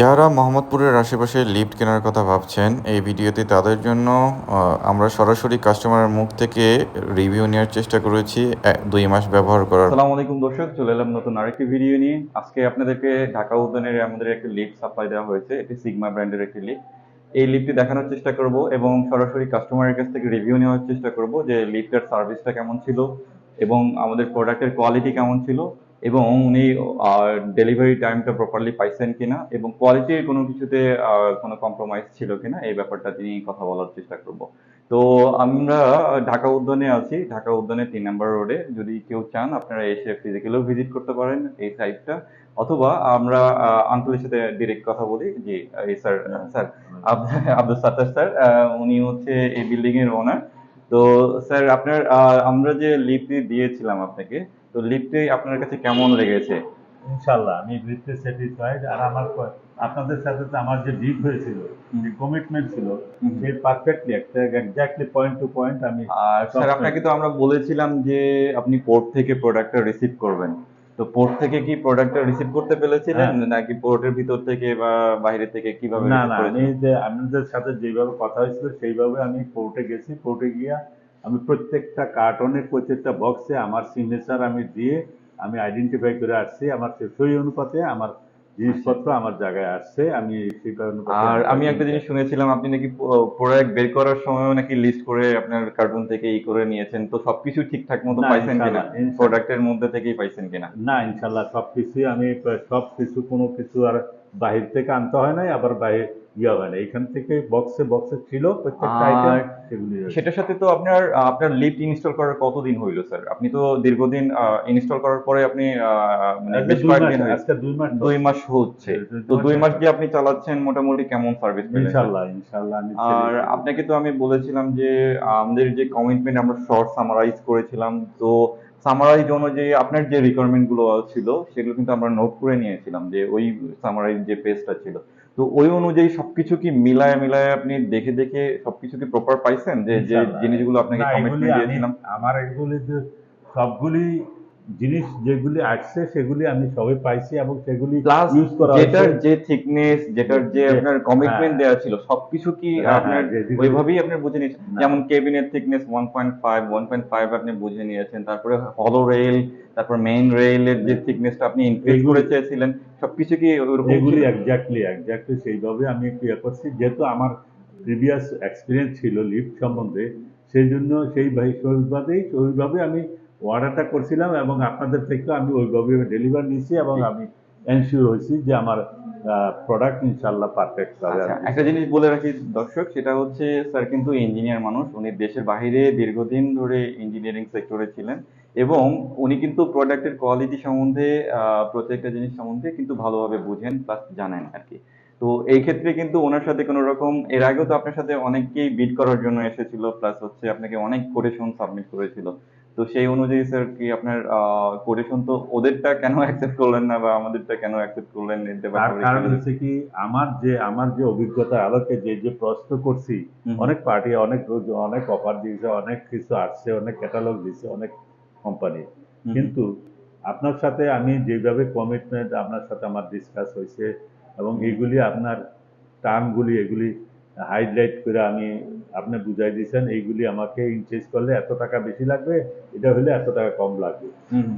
যারা মোহাম্মদপুরের আশেপাশে লিফট কেনার কথা ভাবছেন, এই ভিডিওতে তাদের জন্য আমরা সরাসরি কাস্টমারের মুখ থেকে রিভিউ নেওয়ার চেষ্টা করেছি। দুই মাস ব্যবহার করার আসসালামু আলাইকুম দর্শক, চলে এলাম নতুন আরেকটি ভিডিও নিয়ে। আজকে আপনাদেরকে ঢাকা উদ্যানের আমাদের একটি লিফট সাপ্লাই দেওয়া হয়েছে, এটি সিগমা ব্র্যান্ডের একটি লিফট। এই লিফটটি দেখানোর চেষ্টা করব এবং সরাসরি কাস্টমারের কাছ থেকে রিভিউ নেওয়ার চেষ্টা করব যে লিফটের সার্ভিসটা কেমন ছিল এবং আমাদের প্রোডাক্টের কোয়ালিটি কেমন ছিল। এবং উনি ডেলিভারি টাইমটা প্রপারলি পাইছেন কিনা এবং কোয়ালিটির কোনো কিছুতে কোনো কম্প্রোমাইজ ছিল কিনা, এই ব্যাপারটা তিনি কথা বলার চেষ্টা করব। তো আমরা ঢাকা উদ্যানে আছি। ঢাকা উদ্যানে তিন নম্বর রোডে। যদি কেউ চান, আপনারা এসে ফিজিক্যালিও ভিজিট করতে পারেন এই সাইটটা অথবা আমরা আঙ্কুলের সাথে ডিরেক্ট কথা বলি জি এই স্যার স্যার আব- আব্দুল সাত্তার স্যার উনি হচ্ছে এই বিল্ডিং এর ওনার তো স্যার আপনার আমরা যে লিফটটি দিয়েছিলাম আপনাকে তো লিফটে আপনার কাছে কেমন লেগেছে? ইনশাল্লাহ আমি লিফটে স্যাটিসফাইড আর আমার আপনাদের সাথে তো আমার যে ডিপ হয়েছিল যে কমিটমেন্ট ছিল। সেই পারফেক্টলি একটা এক্স্যাক্টলি পয়েন্ট টু পয়েন্ট আমি আর স্যার আপনাকে তো আমরা বলেছিলাম যে আপনি পোর্ট থেকে প্রোডাক্টটা রিসিভ করবেন। তো পোর্ট থেকে কি প্রোডাক্টটা রিসিভ করতে পেরেছিলেন নাকি পোর্টের ভিতর থেকে বা বাইরে থেকে কীভাবে না না আমি যে আপনাদের সাথে যেভাবে কথা হয়েছিল সেইভাবে আমি কোর্টে গেছি। কোর্টে গিয়া আমি প্রত্যেকটা কার্টনে প্রত্যেকটা বক্সে আমার সিগনেচার আমি দিয়ে আমি আইডেন্টিফাই করে আসছি। আমার সেই অনুপাতে আমার জিনিসপত্র আমার জায়গায় আসছে। আমি অনুপাতে আর আমি একটা জিনিস শুনেছিলাম আপনি নাকি প্রোডাক্ট বের করার সময়ও নাকি লিস্ট করে আপনার কার্টুন থেকে ই করে নিয়েছেন। তো সবকিছু ঠিকঠাক মতো পাইছেন কিনা। প্রোডাক্টের মধ্যে থেকেই পাইছেন কিনা? না ইনশাল্লাহ সব কিছুই আমি সব কিছু কোনো কিছু আর বাহির থেকে আনতে হয় নাই। আবার বাইরে ইয়ে না। এখান থেকে বক্সে বক্সে ছিল প্রত্যেকটা আর আইটেম সেগুলি সেটার সাথে তো আপনার আপনার লিফট ইনস্টল করার কতদিন হইল স্যার আপনি তো দীর্ঘদিন ইনস্টল করার পরে আপনি মানে বেশ দুই মাস- কয়েকদিন আজকে দুই মাস। দুই মাস হচ্ছে। তো দুই মাস যে আপনি চালাচ্ছেন? মোটামুটি কেমন সার্ভিস আর আপনাকে তো আমি বলেছিলাম যে আমাদের যে কমিটমেন্ট আমরা শর্ট সামারাইজ করেছিলাম তো সামারাইজ অনুযায়ী আপনার যে রিকোয়ারমেন্টগুলো ছিল সেগুলো কিন্তু আমরা নোট করে নিয়েছিলাম যে ওই সামারাইজ যে পেজটা ছিল তো ওই অনুযায়ী সবকিছু কি মিলায় মিলায় আপনি দেখে দেখে সবকিছু কি প্রপার পাইছেন যে যে। জিনিসগুলো আপনাকে কমিটমেন্ট দিয়েছিলাম আমার এগুলি যে সবগুলি জিনিস যেগুলি আসছে সেগুলি আমি সবই পাইছি এবং সেগুলি ইউজ করা যেটার যে থিকনেস যেটার যে আপনার কমিটমেন্ট হ্যাঁ। দেওয়া ছিল সবকিছু কি হ্যাঁ, আপনার হ্যাঁ, যে- ওইভাবেই আপনি বুঝে নিয়েছেন যেমন কেবিনের thickness one point five one point five আপনি বুঝে নিয়েছেন তারপরে হলো রেল তারপর মেইন রেলের যে থিকনেসটা আপনি ইনক্রিজ করে চেয়েছিলেন সবকিছু কি ওরকম এগুলি ছিল? এক্স্যাক্টলি এক্স্যাক্টলি সেইভাবে আমি একটু ইয়ে করছি যেহেতু আমার প্রিভিয়াস এক্সপিরিয়েন্স ছিল লিফট সম্বন্ধে সেই জন্য সেই ভাই আমি অর্ডারটা করছিলাম এবং আপনাদের থেকে আমি ওইভাবে ডেলিভার নিয়েছি এবং আমি এনশিওর হয়েছি যে আমার প্রোডাক্ট ইনশাল্লাহ পারফেক্ট হবে। আচ্ছা একটা জিনিস বলে রাখি দর্শক সেটা হচ্ছে স্যার কিন্তু ইঞ্জিনিয়ার মানুষ। উনি দেশের বাইরে দীর্ঘদিন ধরে ইঞ্জিনিয়ারিং সেক্টরে ছিলেন এবং উনি কিন্তু প্রোডাক্টের কোয়ালিটি সম্বন্ধে প্রত্যেকটা জিনিস সম্বন্ধে কিন্তু ভালোভাবে বুঝেন প্লাস জানেন আর কি। তো এই ক্ষেত্রে কিন্তু ওনার সাথে কোনো রকম এর আগেও তো আপনার সাথে অনেকেই বিট করার জন্য এসেছিল প্লাস হচ্ছে আপনাকে অনেক কোটেশন সাবমিট করেছিল। তো সেই অনুযায়ী স্যার কি আপনার কোটেশন তো ওদেরটা কেন অ্যাকসেপ্ট করলেন না বা আমাদেরটা কেন অ্যাকসেপ্ট করলেন তার কারণ হচ্ছে কি আমার যে আমার যে অভিজ্ঞতার আলোকে যে যে প্রশ্ন করছি অনেক পার্টি অনেক অনেক অফার দিয়েছে অনেক কিছু আসছে অনেক ক্যাটালগ দিয়েছে অনেক কোম্পানি কিন্তু আপনার সাথে আমি যেভাবে কমিটমেন্ট আপনার সাথে আমার ডিসকাস হয়েছে এবং এইগুলি আপনার টার্মগুলি এগুলি হাইলাইট করে আমি আপনি বুঝাই দিয়েছেন এইগুলি আমাকে ইনচেঞ্জ করলে এত টাকা বেশি লাগবে এটা হলে এত টাকা কম লাগবে।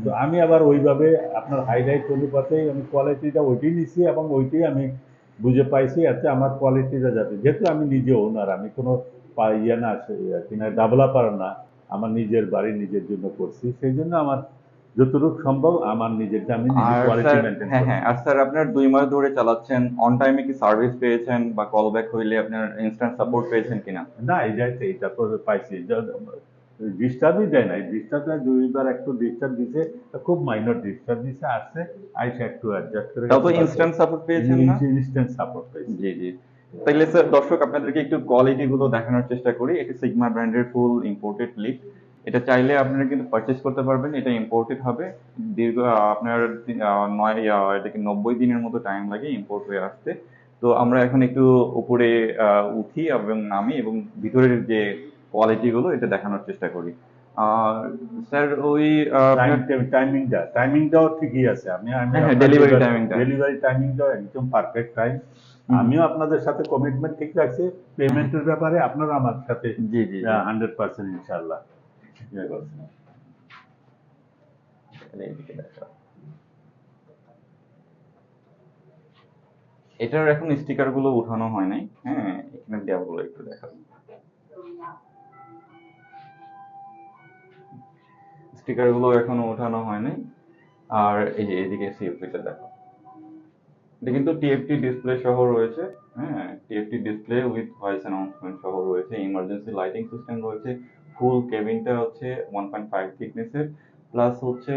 তো আমি আবার ওইভাবে আপনার হাইলাইট অনুপাতেই আমি কোয়ালিটিটা ওইটাই নিছি এবং ওইটাই আমি বুঝে পাইছি এতে আমার কোয়ালিটিটা যাতে যেহেতু আমি নিজে ওনার আমি কোনো ইয়ে না কিনা ডেভেলপার না আমার নিজের বাড়ি নিজের জন্য করছি সেই জন্য আমার যতটুকু সম্ভব আমার নিজেরটা আমি কোয়ালিটি হ্যাঁ হ্যাঁ আর স্যার আপনার দুই মাস ধরে চালাচ্ছেন অন টাইমে কি সার্ভিস পেয়েছেন বা কল ব্যাক হইলে আপনার ইনস্ট্যান্ট সাপোর্ট পেয়েছেন কিনা? না এই যাইতে এটা তো পাইছি। ডিস্টার্বই দেয় নাই। ডিস্টার্ব দুইবার একটু ডিস্টার্ব দিছে খুব মাইনর ডিস্টার্ব দিছে আসছে আইসা একটু অ্যাডজাস্ট করে তাও তো ইনস্ট্যান্ট সাপোর্ট পেয়েছেন না? ইনস্ট্যান্ট সাপোর্ট জি জি। তাইলে স্যার দর্শক আপনাদেরকে একটু কোয়ালিটি গুলো দেখানোর চেষ্টা করি। এটি সিগমা ব্র্যান্ডের ফুল ইম্পোর্টেড লিফট এটা চাইলে আপনারা কিন্তু পারচেস করতে পারবেন এটা ইম্পোর্টেড হবে। দীর্ঘ আপনার নয় এটাকে নব্বই দিনের মতো টাইম লাগে ইম্পোর্ট হয়ে আসতে। তো আমরা এখন একটু উপরে উঠি এবং নামি এবং ভিতরের যে কোয়ালিটি গুলো এটা দেখানোর চেষ্টা করি। স্যার ওই টাইমিংটা টাইমিংটাও ঠিকই আছে। আমি আমি হ্যাঁ, হ্যাঁ, delivery timing টা। ডেলিভারি টাইমিংটাও একদম পারফেক্ট টাইম আমিও আপনাদের সাথে কমিটমেন্ট ঠিক রাখছি। পেমেন্টের ব্যাপারে আপনারা আমার সাথে জি জি জি। হান্ড্রেড পার্সেন্ট ইনশাল্লাহ এটার এখন স্টিকারগুলো উঠানো হয় নাই? হ্যাঁ এখানে দেওয়া একটু দেখাবো স্টিকারগুলো এখনও উঠানো হয় নাই। আর এই যে এদিকে সিএফপিটা দেখো এটা কিন্তু টিএফটি ডিসপ্লে সহ রয়েছে। হ্যাঁ TFT display with voice announcement সহ রয়েছে। ইমার্জেন্সি লাইটিং সিস্টেম রয়েছে। ফুল কেবিনটা হচ্ছে ওয়ান পয়েন্ট ফাইভ থিকনেসের প্লাস হচ্ছে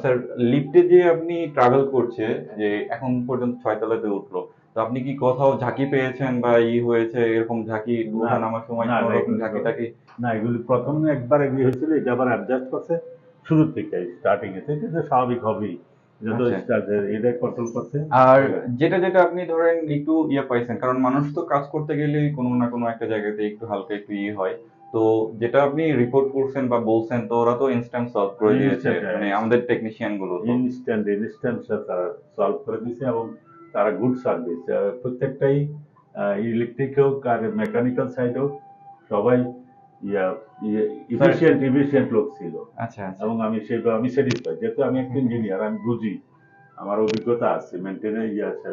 স্যার লিফটে যে আপনি ট্রাভেল করছে যে এখন পর্যন্ত ছয় তলাতে উঠল তো আপনি কি কোথাও ঝাঁকি পেয়েছেন বা ই হয়েছে এরকম ঝাঁকি ওঠা নামার সময় কোনো রকম এগুলো ঝাঁকি টাকি না এগুলি প্রথম একবার এগুলি হয়েছিল এটা আবার অ্যাডজাস্ট করছে শুরু থেকে স্টার্টিং এ এটা তো স্বাভাবিক হবেই আচ্ছা। start- এটা কন্ট্রোল করছে আর যেটা যেটা আপনি ধরেন একটু ইয়ে পাইছেন কারণ মানুষ তো কাজ করতে গেলে কোনো না কোনো একটা জায়গাতে একটু হালকা একটু ইয়ে হয় তো যেটা আপনি রিপোর্ট করছেন বা বলছেন তো ওরা তো ইনস্ট্যান্ট সলভ করে দিয়েছে হ্যাঁ। মানে আমাদের টেকনিশিয়ানগুলো তো। ইনস্ট্যান্ট ইনস্ট্যান্ট তারা সলভ করে দিয়েছে এবং তারা গুড সার্ভিস প্রত্যেকটাই ইলেকট্রিক হোক আর মেকানিক্যাল সাইড হোক সবাই ইফিসিয়েন্ট ইফিসিয়েন্ট লোক ছিল। আচ্ছা আচ্ছা। এবং আমি সেটা আমি স্যাটিসফাই যেহেতু আমি একটা ইঞ্জিনিয়ার আমি বুঝি আমার অভিজ্ঞতা আছে মেনটেনে ইয়ে আছে।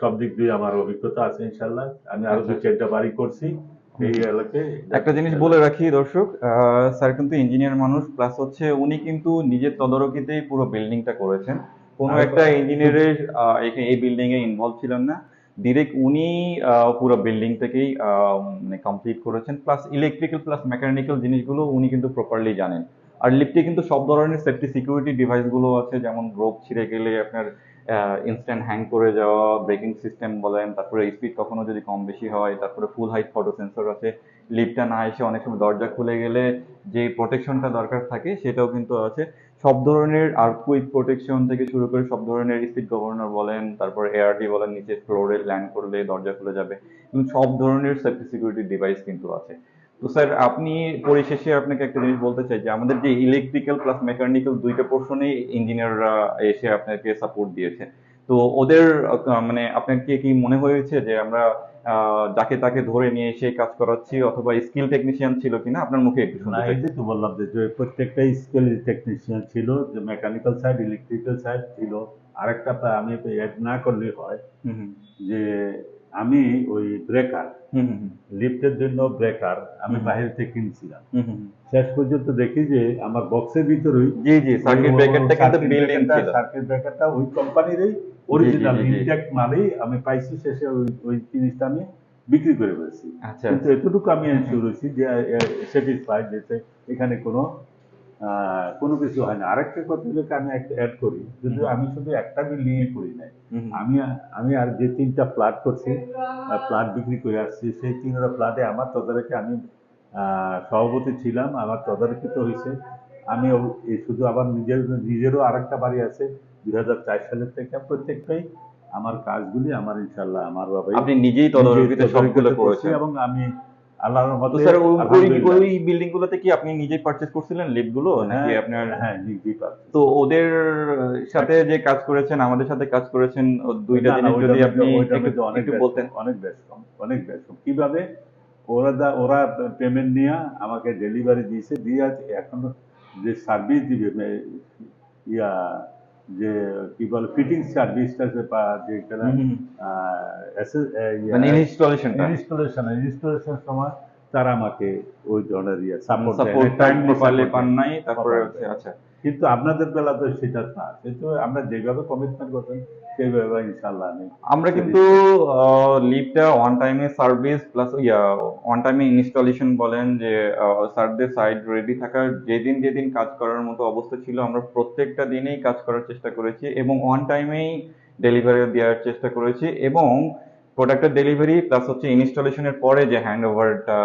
সব দিক দিয়ে আমার অভিজ্ঞতা আছে ইনশাল্লাহ আমি আরও দু চারটা বাড়ি করছি। এই এলাকায় একটা জিনিস বলে রাখি দর্শক স্যার কিন্তু ইঞ্জিনিয়ার মানুষ প্লাস হচ্ছে উনি কিন্তু নিজের তদারকিতেই পুরো বিল্ডিংটা করেছেন। কোনো একটা ইঞ্জিনিয়ারের এই বিল্ডিং এ ইনভলভ ছিলেন না। ডিরেক্ট উনি আহ, পুরো বিল্ডিং থেকেই আহ, মানে কমপ্লিট করেছেন প্লাস ইলেকট্রিক্যাল প্লাস মেকানিক্যাল জিনিসগুলো উনি কিন্তু প্রপারলি জানেন। আর লিফটে কিন্তু সব ধরনের সেফটি সিকিউরিটি ডিভাইসগুলো আছে, যেমন রোপ ছিঁড়ে গেলে আপনার ইনস্ট্যান্ট হ্যাং করে যাওয়া ব্রেকিং সিস্টেম বলেন, তারপরে স্পিড কখনো যদি কম বেশি হয়, তারপরে ফুল হাইট ফটো সেন্সর আছে। লিফটটা না এসে অনেক সময় দরজা খুলে গেলে যে প্রোটেকশনটা দরকার থাকে সেটাও কিন্তু আছে। সব ধরনের আর্কুইক প্রোটেকশন থেকে শুরু করে সব ধরনের স্পিড গভর্নর বলেন, তারপর এআরডি বলেন, নিচে ফ্লোরে ল্যান্ড করলে দরজা খুলে যাবে। সব ধরনের সেফটি সিকিউরিটি ডিভাইস কিন্তু আছে। তো স্যার আপনি পরিশেষে আপনাকে একটা জিনিস বলতে চাই যে আমাদের যে ইলেকট্রিক্যাল প্লাস মেকানিক্যাল দুইটা পোর্শনেই ইঞ্জিনিয়াররা এসে আপনাকে সাপোর্ট দিয়েছে। তো ওদের মানে আপনাকে কি মনে হয়েছে যে আমরা যাকে তাকে ধরে নিয়ে এসে কাজ করাচ্ছি অথবা স্কিল টেকনিশিয়ান ছিল কিনা? আপনার মুখে একটু শুনতে চাই। তো বললাম যে প্রত্যেকটা স্কিল টেকনিশিয়ান ছিল যে মেকানিক্যাল সাইড ইলেকট্রিক্যাল সাইড ছিল আরেকটা আমি অ্যাড না করলে হয় যে আমি ওই ব্রেকার লিফটের জন্য ব্রেকার আমি। বাইরে থেকে কিনছিলাম। শেষ পর্যন্ত দেখি যে আমার বক্সের ভিতরেই জি জি সার্কিট ব্রেকারটা কিন্তু ইন ছিল সার্কিট ব্রেকারটা ওই কোম্পানিরই অরিজিনাল। ইনটেক্ট মালেই আমি পাইছি শেষে ওই ওই জিনিসটা আমি বিক্রি করে ফেলছি আচ্ছা কিন্তু এতটুকু আমি এনশিওর হয়েছি যে স্যাটিসফাইড যে এখানে কোনো কোনো কিছু হয় না। আরেকটা কথা যেটা আমি অ্যাড করি যদি আমি শুধু একটা বিল্ডিং এ করি নাই। আমি আমি আর যে তিনটা ফ্ল্যাট করছি ফ্ল্যাট বিক্রি করে আসছি সেই তিনটা ফ্ল্যাটে আমার তদারকি আমি সভাপতি ছিলাম আমার তদারকিত হয়েছে। আমি এই শুধু আমার নিজের নিজেরও আরেকটা বাড়ি আছে দুই হাজার চার সালের থেকে প্রত্যেকটাই আমার কাজগুলি আমার ইনশাল্লাহ আমার বাবাই আপনি নিজেই তদারকিতে সবগুলো করেছেন। এবং আমি আল্লাহর তো মতে স্যার ওই ওই- বিল্ডিং গুলোতে কি আপনি নিজেই পারচেজ করছিলেন লিফটগুলো নাকি হ্যাঁ, আপনার হ্যাঁ তো ওদের সাথে যে কাজ করেছেন আমাদের সাথে কাজ করেছেন দুইটা জিনিস যদি আপনি একটু বলতেন। অনেক ব্যস্ত অনেক ব্যস্ত। কীভাবে? ওরা দা- ওরা পেমেন্ট নিয়ে আমাকে ডেলিভারি দিয়েছে দিয়ে এখন যে সার্ভিস দিবে ইয়া যে কি বলে ফিটিং সার্ভিসটা যে বা যে হুম, হুম, হুম। মানে ইয়া ইনস্টলেশনটা ইনস্টলেশন ইনস্টলেশন সময় তারা আমাকে ওই ধরনের ইয়ে সাপোর্ট সাপোর্ট টাইম প্রপারলি পান নাই তারপরে Properly হচ্ছে আচ্ছা কিন্তু আপনাদের বেলা তো সেটা না কিন্তু আমরা যেভাবে কমিটমেন্ট করতেন সেইভাবে ইনশাল্লাহ আমি আমরা কিন্তু লিফটটা অন টাইমে সার্ভিস প্লাস ইয়া অন টাইমে ইনস্টলেশন বলেন যে স্যারদের সাইড রেডি থাকার যেদিন যেদিন কাজ করার মতো অবস্থা ছিল আমরা প্রত্যেকটা দিনেই কাজ করার চেষ্টা করেছি এবং অন টাইমেই ডেলিভারি দেওয়ার চেষ্টা করেছি এবং প্রোডাক্টের ডেলিভারি প্লাস হচ্ছে ইনস্টলেশনের পরে যে হ্যান্ড ওভারটা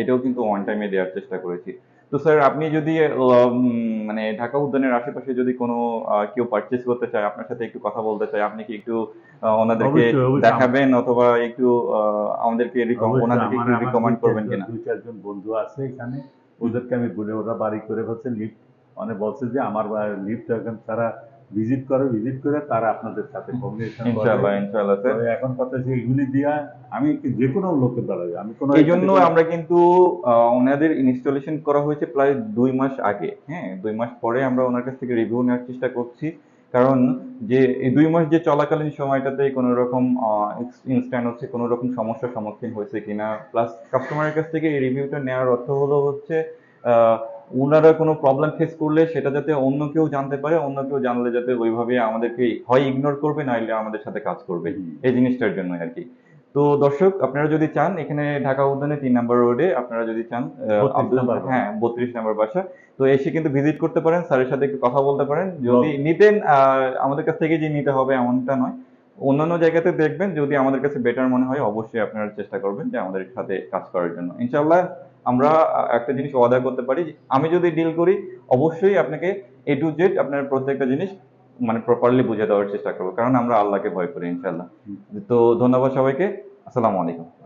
এটাও কিন্তু অন টাইমে দেওয়ার চেষ্টা করেছি। তো স্যার আপনি যদি মানে ঢাকা উদ্যানের আশেপাশে যদি কোনো কেউ পারচেস করতে চায় আপনার সাথে একটু কথা বলতে চায় আপনি কি একটু ওনাদেরকে। দেখাবেন অথবা একটু আমাদেরকে ওনাদেরকে একটু রিকমেন্ড করবেন কিনা দুই চারজন বন্ধু আছে এখানে ওদেরকে আমি বলে ওরা বাড়ি করে ফেলছে লিফট মানে বলছে যে আমার লিফট এখন তারা ভিজিট করে ভিজিট করে তারা আপনাদের সাথে কমিউনিকেশন ইনশাআল্লাহ ইনশাআল্লাহ স্যার। এখন কথা হচ্ছে এগুলি দিয়া আমি যে কোনো লোকের দ্বারা আমি কোনো এই জন্য আমরা কিন্তু ওনাদের ইনস্টলেশন করা হয়েছে প্রায় দুই মাস আগে হ্যাঁ দুই মাস পরে আমরা ওনার কাছ থেকে রিভিউ নেওয়ার চেষ্টা করছি। কারণ যে এই দুই মাস যে চলাকালীন সময়টাতে কোনো রকম ইনস্ট্যান্ট হচ্ছে কোনো রকম সমস্যার সম্মুখীন হয়েছে কিনা। প্লাস কাস্টমারের কাছ থেকে এই রিভিউটা নেওয়ার অর্থ হলো হচ্ছে আহ, ওনারা কোনো প্রবলেম ফেস করলে সেটা যাতে অন্য কেউ জানতে পারে অন্য কেউ জানলে যাতে ওইভাবে আমাদেরকে হয় ইগনোর করবে নাইলে আমাদের সাথে কাজ করবে। এই জিনিসটার জন্য আর কি। তো দর্শক আপনারা যদি চান এখানে ঢাকা উদ্যানে তিন নাম্বার রোডে আপনারা যদি চান আহ, 32 আব্দুল নাম্বার বাসা। হ্যাঁ বত্রিশ নম্বর বাসা। তো এসে কিন্তু ভিজিট করতে পারেন স্যারের সাথে একটু কথা বলতে পারেন। যদি নিতেন আমাদের কাছ থেকে যে নিতে হবে এমনটা নয়। অন্যান্য জায়গাতে দেখবেন যদি আমাদের কাছে বেটার মনে হয় অবশ্যই আপনারা চেষ্টা করবেন যে আমাদের সাথে কাজ করার জন্য। ইনশাল্লাহ আমরা একটা জিনিস ওয়াদা করতে পারি আমি যদি ডিল করি অবশ্যই আপনাকে এ টু জেড আপনার প্রত্যেকটা জিনিস মানে প্রপারলি বুঝে দেওয়ার চেষ্টা করব কারণ আমরা আল্লাহকে ভয় করি ইনশাল্লাহ তো ধন্যবাদ সবাইকে আসসালামু আলাইকুম।